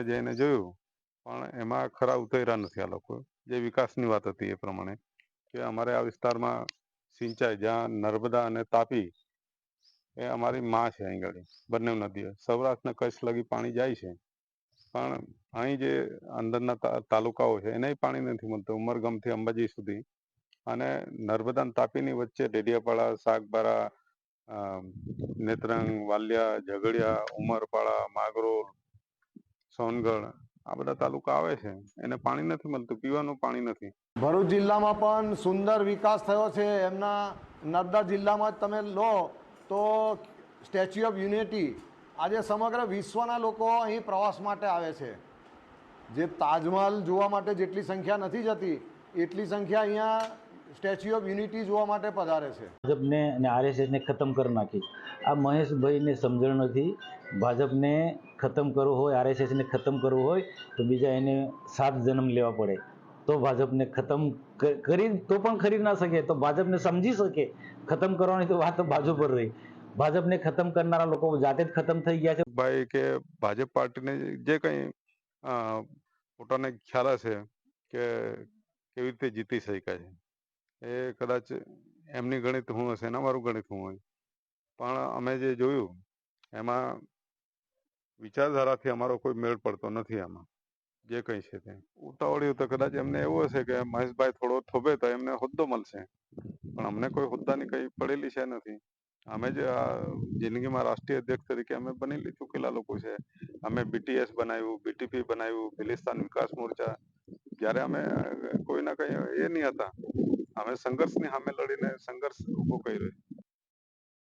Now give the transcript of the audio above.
જઈને જોયું પણ એમાં ખરા ઉતર્યા નથી આ લોકો. જે વિકાસની વાત હતી એ પ્રમાણે કે અમારે આ વિસ્તારમાં સિંચાઈ જ્યાં નર્મદા અને તાપી એ અમારી માં છે અહીં આગળ બંને નદીઓ. સૌરાષ્ટ્ર કચ્છ લગી પાણી જાય છે પણ અહીં જે અંદરના તાલુકાઓ છે એને પાણી નથી મળતું ઉમરગામથી અંબાજી સુધી. અને નર્મદા તાપીની વચ્ચે ડેડિયાપાડા અ, નેત્રંગ વાલિયા ઝઘડિયા ઉમરપાડા માગરોળ સોનગઢ, આ બધા તાલુકા આવે છે. એને પાણી નથી મળતું, પીવાનું પાણી નથી. ભરૂચ જિલ્લામાં પણ સુંદર વિકાસ થયો છે. એમના નર્મદા જિલ્લામાં જ તમે લો તો સ્ટેચ્યુ ઓફ યુનિટી આજે સમગ્ર વિશ્વના લોકો અહીં પ્રવાસ માટે આવે છે. જે તાજમહલ જોવા માટે જેટલી સંખ્યા નથી જતી, એટલી સંખ્યા અહીંયા સ્ટેચ્યુ ઓફ યુનિટી જોવા માટે પધારે છે. ભાજપને અને આરએસએસને ખતમ કરી નાખી. આ મહેશભાઈને સમજણ નથી. ભાજપને ખતમ કરવું હોય આરએસએસને ખતમ કરવું હોય તો બીજા એને સાત જન્મ લેવા પડે. તો ભાજપને ખતમ કરી તો પણ ખરી ના શકે. તો ભાજપને સમજી શકે. ખતમ કરવાની તો વાત તો બાજુ પર રહી. ભાજપને ખતમ કરનારા લોકો જાતે જ ખતમ થઈ ગયા છે. ભાઈ કે ભાજપ પાર્ટીને જે કંઈ પોતાને ખ્યાલ હશે કે કેવી રીતે જીતી શકાય છે. એ કદાચ એમની ગણિત હું હશે ને મારું ગણિત હું હોય. પણ અમે જે જોયું, એમાં વિચારધારાથી અમારો કોઈ મેળ પડતો નથી આમાં. જે કંઈ છે તે. ઉતાવળ્યું તો કદાચ એમને એવું હશે કે મહેશભાઈ થોડો થોભે તો એમને હોદ્દો મળશે. પણ અમને કોઈ હોદ્દાની કંઈ પડેલી છે નથી. અમે જે જિંદગીમાં રાષ્ટ્રીય અધ્યક્ષ તરીકે અમે બનેલી ચૂકેલા લોકો છે. અમે બીટીએસ બનાવ્યું બીટીપી બનાવ્યું બિલિસ્તાન વિકાસ મોરચા. જ્યારે અમે કોઈના કઈ એ નહીં હતા. અમે સંઘર્ષની સામે લડીને સંઘર્ષ ઊભો કર્યો.